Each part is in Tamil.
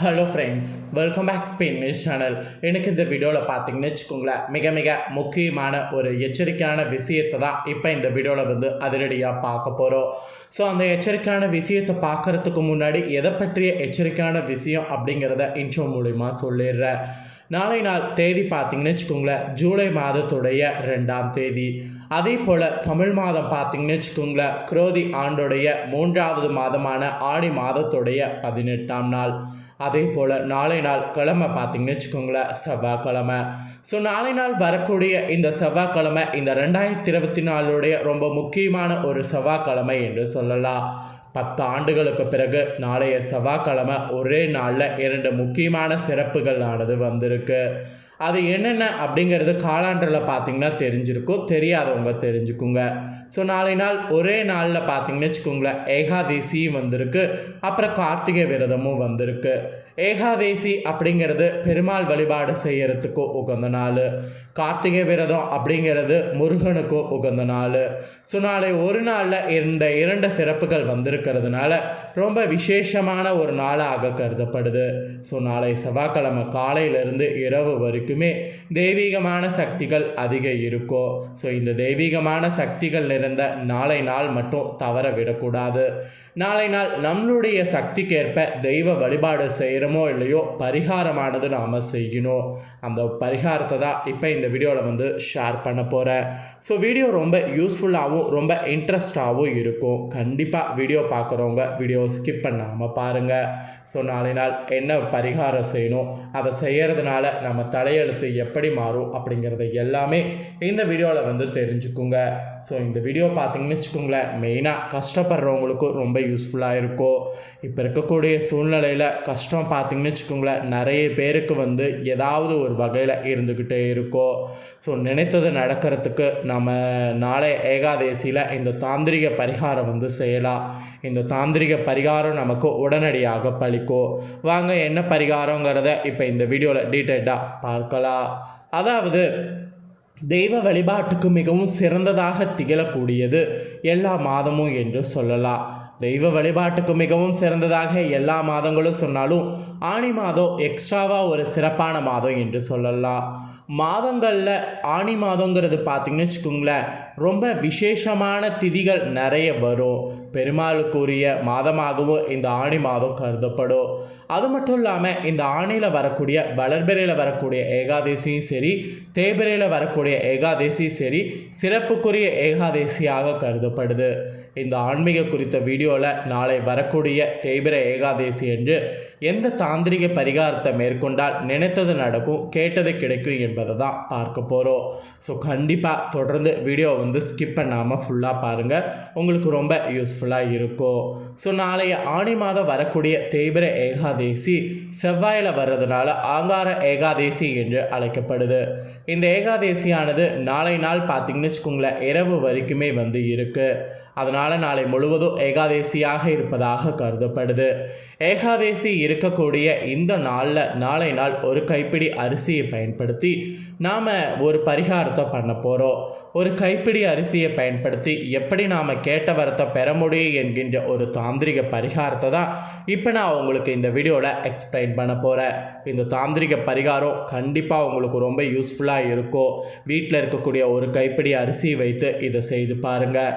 Hello friends welcome back Spain news channel எனக்கு இந்த வீடியோவில் பார்த்தீங்கன்னு வச்சுக்கோங்களேன் மிக மிக முக்கியமான ஒரு எச்சரிக்கையான விஷயத்தை தான் இப்போ இந்த வீடியோவில் வந்து அதிரடியாக பார்க்க போகிறோம் ஸோ அந்த எச்சரிக்கையான விஷயத்தை பார்க்குறதுக்கு முன்னாடி எதை பற்றிய எச்சரிக்கையான விஷயம் அப்படிங்கிறத இன்ட்ரோ மூலிமா சொல்லிடுறேன். நாளை நாள் தேதி பார்த்தீங்கன்னு வச்சுக்கோங்களேன் ஜூலை மாதத்துடைய ரெண்டாம் தேதி. அதே போல் தமிழ் மாதம் பார்த்திங்கன்னு வச்சுக்கோங்களேன் குரோதி ஆண்டுடைய மூன்றாவது மாதமான ஆடி மாதத்துடைய பதினெட்டாம் நாள். அதே போல் நாளை நாள் கிழமை பார்த்தீங்கன்னு வச்சுக்கோங்களேன் செவ்வாய்க்கிழமை. ஸோ நாளை நாள் வரக்கூடிய இந்த செவ்வாய்க்கிழமை இந்த ரெண்டாயிரத்தி இருபத்தி நாலுடைய ரொம்ப முக்கியமான ஒரு செவ்வாய்க்கிழமை என்று சொல்லலாம். பத்து ஆண்டுகளுக்கு பிறகு நாளைய செவ்வாய்க்கிழமை ஒரே நாளில் இரண்டு முக்கியமான சிறப்புகளானது வந்திருக்கு. அது என்னென்ன அப்படிங்கிறது காலாண்டில் பார்த்தீங்கன்னா தெரிஞ்சிருக்கும். தெரியாதவங்க தெரிஞ்சுக்குங்க. ஸோ நாளை நாள் ஒரே நாளில் பார்த்தீங்கன்னு வச்சுக்கோங்களேன் ஏகாதேசியும் வந்திருக்கு. அப்புறம் கார்த்திகை விரதமும் வந்திருக்கு. ஏகாதேசி அப்படிங்கிறது பெருமாள் வழிபாடு செய்கிறதுக்கோ உகந்த நாள். கார்த்திகை விரதம் அப்படிங்கிறது முருகனுக்கும் உகந்த நாள். ஸோ நாளை ஒரு நாளில் இந்த இரண்டு சிறப்புகள் வந்திருக்கிறதுனால ரொம்ப விசேஷமான ஒரு நாளாக கருதப்படுது. ஸோ நாளை செவ்வாய்க்கிழமை காலையிலிருந்து இரவு வரைக்குமே தெய்வீகமான சக்திகள் அதிகம் இருக்கும். ஸோ இந்த தெய்வீகமான சக்திகள் இருந்த நாளை நாள் மட்டும் தவற விடக்கூடாது. நாளை நாள் நம்மளுடைய சக்திக்கேற்ப தெய்வ வழிபாடு செய்கிறோமோ இல்லையோ பரிகாரமானது நாம் செய்யணும். அந்த பரிகாரத்தை தான் இப்போ இந்த வீடியோவில் வந்து ஷேர் பண்ண போகிறேன் ஸோ வீடியோ ரொம்ப யூஸ்ஃபுல்லாகவும் ரொம்ப இன்ட்ரெஸ்டாகவும் இருக்கும். கண்டிப்பாக வீடியோ பார்க்குறவங்க வீடியோ ஸ்கிப் பண்ணாமல் பாருங்கள் ஸோ நாளை நாள் என்ன பரிகாரம் செய்யணும் அதை செய்கிறதுனால நம்ம தலையெழுத்து எப்படி மாறும் அப்படிங்கிறத எல்லாமே இந்த வீடியோவில் வந்து தெரிஞ்சுக்குங்க. ஸோ இந்த வீடியோ பார்த்தீங்கன்னு வச்சுக்கோங்களேன் மெயினாக கஷ்டப்படுறவங்களுக்கும் ரொம்ப யூஸ்ஃபுல்லாக இருக்கும் இப்போ இருக்கக்கூடிய சூழ்நிலையில் கஷ்டம் பார்த்தீங்கன்னு வச்சுக்கோங்களேன் நிறைய பேருக்கு வந்து ஏதாவது ஒரு வகையில் இருந்துக்கிட்டே இருக்கும் ஸோ நினைத்தது நடக்கிறதுக்கு நம்ம நாளை ஏகாதேசியில் இந்த தாந்திரிக பரிகாரம் வந்து செய்யலாம். இந்த தாந்திரிக பரிகாரம் நமக்கு உடனடியாக பழிக்கும் வாங்க என்ன பரிகாரங்கிறத இப்போ இந்த வீடியோவில் டீட்டெயில்டாக பார்க்கலாம். அதாவது தெய்வ வழிபாட்டுக்கு மிகவும் சிறந்ததாக திகழக்கூடியது எல்லா மாதமும் என்று சொல்லலாம். தெய்வ வழிபாட்டுக்கு மிகவும் சிறந்ததாக எல்லா மாதங்களும் சொன்னாலும் ஆணி மாதம் எக்ஸ்ட்ராவாக ஒரு சிறப்பான மாதம் என்று சொல்லலாம். மாதங்களில் ஆணி மாதங்கிறது பார்த்திங்கன்னு வச்சுக்கோங்களேன் ரொம்ப விசேஷமான திதிகள் நிறைய வரும். பெருமாளுக்குரிய மாதமாகவும் இந்த ஆணி மாதம் கருதப்படும். அது மட்டும் இல்லாமல் இந்த ஆணியில் வரக்கூடிய வளர்பிறையில் வரக்கூடிய ஏகாதசியும் சரி தேய்பிறையில் வரக்கூடிய ஏகாதசியும் சரி சிறப்புக்குரிய ஏகாதசியாக கருதப்படுது. இந்த ஆன்மீக குறித்த வீடியோவில் நாளை வரக்கூடிய தேய்பிரை ஏகாதசி என்று எந்த தாந்திரிக பரிகாரத்தை மேற்கொண்டால் நினைத்தது நடக்கும் கேட்டது கிடைக்கும் என்பதை தான் பார்க்க போகிறோம் ஸோ கண்டிப்பாக தொடர்ந்து வீடியோ வந்து வந்து ஸ்கிப் பண்ணாமல் ஃபுல்லாக பாருங்கள் உங்களுக்கு ரொம்ப யூஸ்ஃபுல்லாக இருக்கும். ஸோ நாளைய ஆணி மாதம் வரக்கூடிய தேய்பிர ஏகாதேசி செவ்வாயில் வர்றதுனால ஆங்கார ஏகாதேசி என்று அழைக்கப்படுது. இந்த ஏகாதேசியானது நாளை நாள் பார்த்திங்கன்னு வச்சுக்கோங்களேன் இரவு வரைக்குமே வந்து இருக்குது அதனால் நாளை முழுவதும் ஏகாதேசியாக இருப்பதாக கருதப்படுது. ஏகாதேசி இருக்கக்கூடிய இந்த நாளில் நாளை நாள் ஒரு கைப்பிடி அரிசியை பயன்படுத்தி நாம் ஒரு பரிகாரத்தை பண்ண போகிறோம் ஒரு கைப்பிடி அரிசியை பயன்படுத்தி எப்படி நாம் கேட்ட வரத்தை பெற முடியும் என்கின்ற ஒரு தாந்திரிக பரிகாரத்தை தான் இப்போ நான் உங்களுக்கு இந்த வீடியோவில் எக்ஸ்பிளைன் பண்ண போகிறேன் இந்த தாந்திரிக பரிகாரம் கண்டிப்பாக உங்களுக்கு ரொம்ப யூஸ்ஃபுல்லாக இருக்கும். வீட்டில் இருக்கக்கூடிய ஒரு கைப்பிடி அரிசி வைத்து இதை செய்து பாருங்கள்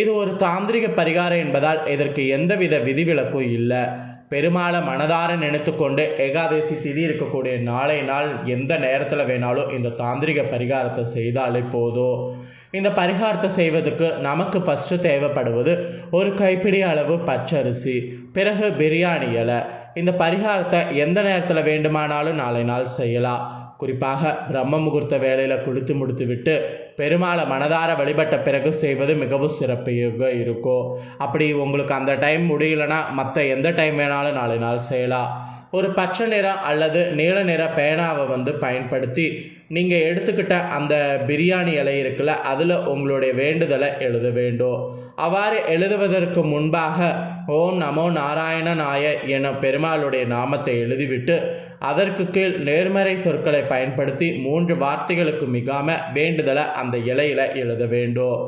இது ஒரு தாந்திரிக பரிகாரம் என்பதால் இதற்கு எந்தவித விதிவிலக்கும் இல்லை. பெருமாளை மனதார நினைத்துக்கொண்டு ஏகாதசி திதி இருக்கக்கூடிய நாளை நாள் எந்த நேரத்தில் வேணாலும் இந்த தாந்திரிக பரிகாரத்தை செய்தாலே போதும். இந்த பரிகாரத்தை செய்வதற்கு நமக்கு ஃபஸ்ட்டு தேவைப்படுவது ஒரு கைப்பிடி அளவு பச்சரிசி பிறகு பிரியாணி இலை. இந்த பரிகாரத்தை எந்த நேரத்தில் வேண்டுமானாலும் நாளை நாள் செய்யலாம். குறிப்பாக பிரம்ம முகூர்த்த வேலையில் குளித்து முடித்து விட்டு பெருமாளை மனதார வழிபட்ட பிறகு செய்வது மிகவும் சிறப்பாக இருக்கும். அப்படி உங்களுக்கு அந்த டைம் முடியலன்னா மற்ற எந்த டைம் வேணாலும் நாளை நாள் செய்யலாம். ஒரு பச்சை நிறம் அல்லது நீல நிற பேனாவை வந்து பயன்படுத்தி நீங்கள் எடுத்துக்கிட்ட அந்த பிரியாணி இலை இருக்குல்ல அதில் உங்களுடைய வேண்டுதலை எழுத வேண்டும். அவ்வாறு எழுதுவதற்கு முன்பாக ஓம் நமோ நாராயணனாய என பெருமாளுடைய நாமத்தை எழுதிவிட்டு அதற்கு கீழ் நேர்மறை சொற்களை பயன்படுத்தி மூன்று வார்த்தைகளுக்கு மிகாம வேண்டுதலை அந்த இலையில எழுத வேண்டும்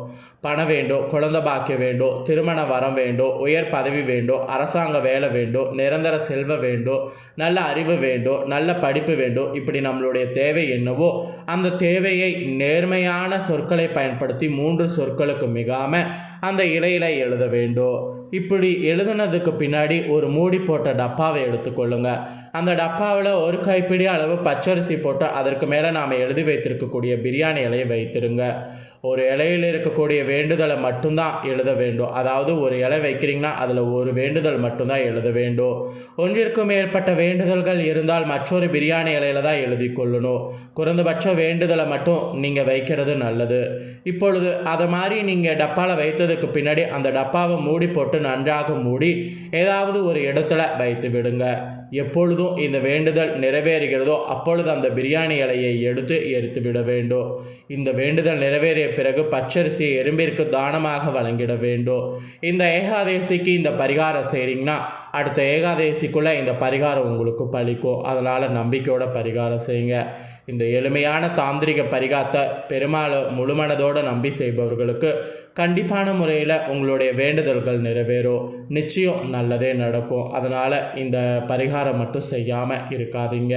பணம் வேண்டும் குழந்தை பாக்கியம் வேண்டும் திருமண வரம் வேண்டும் உயர் பதவி வேண்டும் அரசாங்க வேலை வேண்டும் நிரந்தர செல்வ வேண்டும் நல்ல அறிவு வேண்டும் நல்ல படிப்பு வேண்டும் இப்படி நம்மளுடைய தேவை என்னவோ அந்த தேவையை நேர்மையான சொற்களை பயன்படுத்தி மூன்று சொற்களுக்கு மிகாமல் அந்த இலையில எழுத வேண்டும் இப்படி எழுதுனதுக்கு பின்னாடி ஒரு மூடி போட்ட டப்பாவை எடுத்துக்கொள்ளுங்க அந்த டப்பாவில் ஒரு கைப்பிடி அளவு பச்சரிசி போட்டு அதற்கு மேலே நாம் எழுதி வைத்திருக்கக்கூடிய பிரியாணி இலையை வைத்திருங்க. ஒரு இலையில் இருக்கக்கூடிய வேண்டுதலை மட்டும்தான் எழுத வேண்டும். அதாவது ஒரு இலை வைக்கிறீங்கன்னா அதில் ஒரு வேண்டுதல் மட்டும்தான் எழுத வேண்டும். ஒன்றிற்கும் மேற்பட்ட வேண்டுதல்கள் இருந்தால் மற்றொரு பிரியாணி இலையில தான் எழுதி கொள்ளணும். குறைந்தபட்ச வேண்டுதலை மட்டும் நீங்கள் வைக்கிறது நல்லது. இப்பொழுது அதை மாதிரி நீங்கள் டப்பாவில் வைத்ததுக்கு பின்னாடி அந்த டப்பாவை மூடி போட்டு நன்றாக மூடி ஏதாவது ஒரு இடத்துல வைத்து விடுங்க. எப்பொழுதும் இந்த வேண்டுதல் நிறைவேறுகிறதோ அப்பொழுது அந்த பிரியாணி இலையை எடுத்து எரித்து விட வேண்டும் இந்த வேண்டுதல் நிறைவேறிய பிறகு பச்சரிசியை எறும்பிற்கு தானமாக வழங்கிட வேண்டும் இந்த ஏகாதேசிக்கு இந்த பரிகாரம் செய்கிறீங்கன்னா அடுத்த ஏகாதேசிக்குள்ளே இந்த பரிகாரம் உங்களுக்கு பலிக்கும் அதனால் நம்பிக்கையோட பரிகாரம் செய்யுங்க. இந்த எளிமையான தாந்திரிக பரிகாரத்தை பெருமாளை முழுமனதோடு நம்பி செய்பவர்களுக்கு கண்டிப்பான முறையில் உங்களுடைய வேண்டுதல்கள் நிறைவேறும். நிச்சயம் நல்லதே நடக்கும். அதனால் இந்த பரிகாரம் மட்டும் செய்யாமல் இருக்காதீங்க.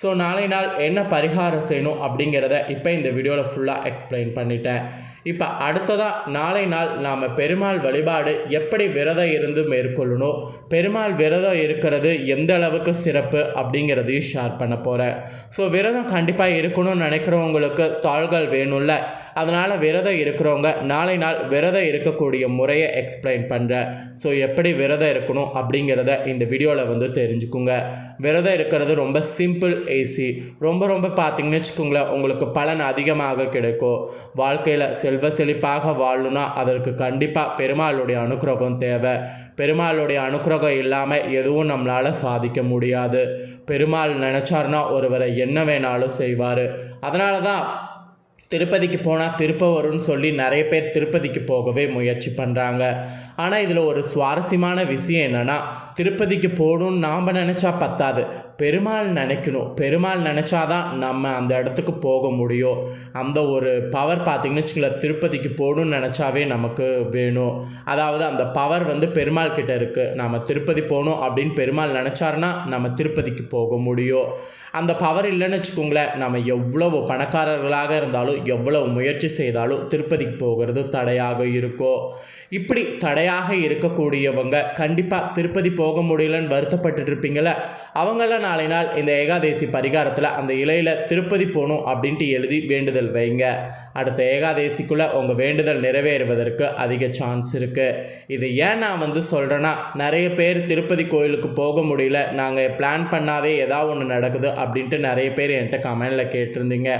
ஸோ நாளை நாள் என்ன பரிகாரம் செய்யணும் அப்படிங்கிறத இப்போ இந்த வீடியோவில் ஃபுல்லாக எக்ஸ்பிளைன் பண்ணிட்டேன். இப்போ அடுத்ததாக நாளை நாள் நாம் பெருமாள் வழிபாடு எப்படி விரதம் இருந்து மேற்கொள்ளணும்? பெருமாள் விரதம் இருக்கிறது எந்த அளவுக்கு சிறப்பு அப்படிங்கிறதையும் ஷேர் பண்ண போகிறேன் ஸோ விரதம் கண்டிப்பாக இருக்கணும்னு நினைக்கிறவங்களுக்கு தாள்கள் வேணும்ல? அதனால் விரதம் இருக்கிறவங்க நாளை நாள் விரதம் இருக்கக்கூடிய முறையை எக்ஸ்பிளைன் பண்ணுறேன் ஸோ எப்படி விரதம் இருக்கணும் அப்படிங்கிறத இந்த வீடியோவில் வந்து தெரிஞ்சுக்குங்க. விரதம் இருக்கிறது ரொம்ப சிம்பிள் ஏசி ரொம்ப ரொம்ப பார்த்திங்கன்னு வச்சுக்கோங்களேன் உங்களுக்கு பலன் அதிகமாக கிடைக்கும். வாழ்க்கையில் செல்வ செழிப்பாக வாழணும்னா அதற்கு கண்டிப்பாக பெருமாளுடைய அனுக்கிரகம் தேவை. பெருமாளுடைய அனுக்கிரகம் இல்லாமல் எதுவும் நம்மளால் சாதிக்க முடியாது. பெருமாள் நினச்சார்னா ஒருவரை என்ன வேணாலும் செய்வார். அதனால தான் திருப்பதிக்கு போனால் திருப்ப வரும்னு சொல்லி நிறைய பேர் திருப்பதிக்கு போகவே முயற்சி பண்ணுறாங்க ஆனால் இதில் ஒரு சுவாரஸ்யமான விஷயம் என்னென்னா திருப்பதிக்கு போகணும்னு நாம் நினச்சா பத்தாது. பெருமாள் நினைக்கணும். பெருமாள் நினச்சாதான் நம்ம அந்த இடத்துக்கு போக முடியும். அந்த ஒரு பவர் பார்த்திங்கன்னு வச்சுக்கல திருப்பதிக்கு போகணும்னு நினச்சாவே நமக்கு வேணும். அதாவது அந்த பவர் வந்து பெருமாள் கிட்ட இருக்குது நம்ம திருப்பதி போகணும் அப்படின்னு பெருமாள் நினச்சாருன்னா நம்ம திருப்பதிக்கு போக முடியும். அந்த பவர் இல்லைன்னு வச்சுக்கோங்களேன் நம்ம எவ்வளவு பணக்காரர்களாக இருந்தாலும் எவ்வளவு முயற்சி செய்தாலும் திருப்பதிக்கு போகிறது தடையாக இருக்கும். இப்படி தடையாக இருக்கக்கூடியவங்க. கண்டிப்பாக திருப்பதி போக முடியலன்னு வருத்தப்பட்டு இருப்பீங்களா அவங்களாம் நாளை நாள் இந்த ஏகாதேசி பரிகாரத்தில் அந்த இலையில் திருப்பதி போகணும் அப்படின்ட்டு எழுதி வேண்டுதல் வைங்க. அடுத்த ஏகாதேசிக்குள்ளே உங்கள் வேண்டுதல் நிறைவேறுவதற்கு அதிக சான்ஸ் இருக்குது இது ஏன் நான் வந்து சொல்கிறேன்னா நிறைய பேர் திருப்பதி கோயிலுக்கு போக முடியல. நாங்கள் பிளான் பண்ணாவே ஏதாவது ஒன்று நடக்குது அப்படின்ட்டு நிறைய பேர் என்கிட்ட கமெண்டில் கேட்டிருந்தீங்க.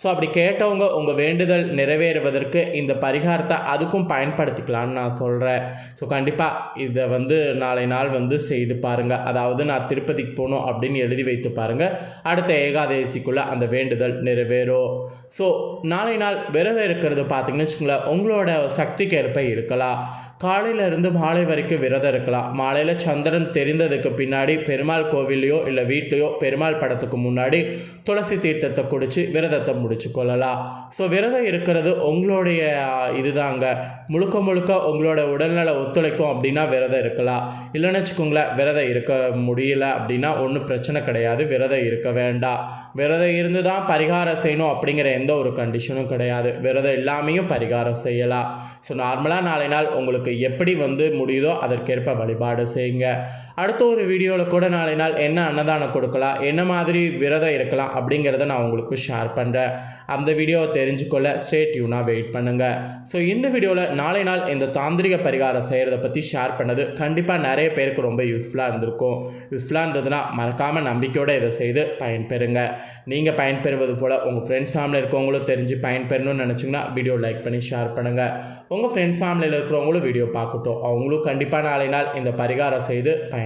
ஸோ அப்படி கேட்டவங்க உங்கள் வேண்டுதல் நிறைவேறுவதற்கு இந்த பரிகாரத்தை அதுக்கும் பயன்படுத்திக்கலாம்னு நான் சொல்கிறேன் ஸோ கண்டிப்பாக இதை வந்து நாளை நாள் வந்து செய்து பாருங்கள் அதாவது நான் திருப்பதி போகணும் அப்படின்னு எழுதி வைத்து பாருங்கள் அடுத்த ஏகாதேசிக்குள்ளே அந்த வேண்டுதல் நிறைவேறும். ஸோ நாளை நாள் விரதம் இருக்கிறது பார்த்தீங்கன்னு வச்சுக்கோங்களேன் உங்களோட சக்திக்கு ஏற்ப இருக்கலாம். காலையில இருந்து மாலை வரைக்கும் விரதம் இருக்கலாம். மாலையில் சந்திரன் தெரிந்ததுக்கு பின்னாடி பெருமாள் கோவில்லையோ இல்லை வீட்லேயோ பெருமாள் படத்துக்கு முன்னாடி துளசி தீர்த்தத்தை குடித்து விரதத்தை முடிச்சு கொள்ளலாம். ஸோ விரதம் இருக்கிறது உங்களுடைய இதுதாங்க. முழுக்க முழுக்க உங்களோட உடல்நல ஒத்துழைக்கும் அப்படின்னா விரதம் இருக்கலாம். இல்லைன்னு வச்சுக்கோங்களேன் விரதம் இருக்க முடியல அப்படின்னா ஒன்றும் பிரச்சனை கிடையாது விரதம் இருக்க வேண்டாம். விரதம் இருந்து தான் பரிகாரம் செய்யணும் அப்படிங்கிற எந்த ஒரு கண்டிஷனும் கிடையாது. விரதம் இல்லாமையும் பரிகாரம் செய்யலாம். ஸோ நார்மலாக நாளை நாள் உங்களுக்கு எப்படி வந்து முடியுதோ அதற்கேற்ப வழிபாடு செய்யுங்க. அடுத்த ஒரு வீடியோவில் கூட நாளை நாள் என்ன அன்னதானம் கொடுக்கலாம் என்ன மாதிரி விரதம் இருக்கலாம் அப்படிங்கிறத நான் உங்களுக்கு ஷேர் பண்ணுறேன் அந்த வீடியோவை தெரிஞ்சுக்கொள்ள ஸ்டேட் யூனாக வெயிட் பண்ணுங்கள் ஸோ இந்த வீடியோவில் நாளை நாள் இந்த தாந்திரிக பரிகாரம் செய்கிறத பற்றி ஷேர் பண்ணது கண்டிப்பாக நிறைய பேருக்கு ரொம்ப யூஸ்ஃபுல்லாக இருந்திருக்கும். யூஸ்ஃபுல்லாக இருந்ததுன்னா மறக்காமல் நம்பிக்கையோடு இதை செய்து பயன்பெறுங்க. நீங்கள் பயன்பெறுவது போல் உங்கள் ஃப்ரெண்ட்ஸ் ஃபேமிலியில் இருக்கவங்களும் தெரிஞ்சு பயன்பெறணும்னு நினச்சிங்கன்னா வீடியோ லைக் பண்ணி ஷேர் பண்ணுங்கள் உங்கள் ஃப்ரெண்ட்ஸ் ஃபேமிலியில் இருக்கிறவங்களும் வீடியோ பார்க்கட்டும். அவங்களும் கண்டிப்பாக நாளை நாள் இந்த பரிகாரம் செய்து பயன்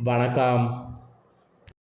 வணக்கம்.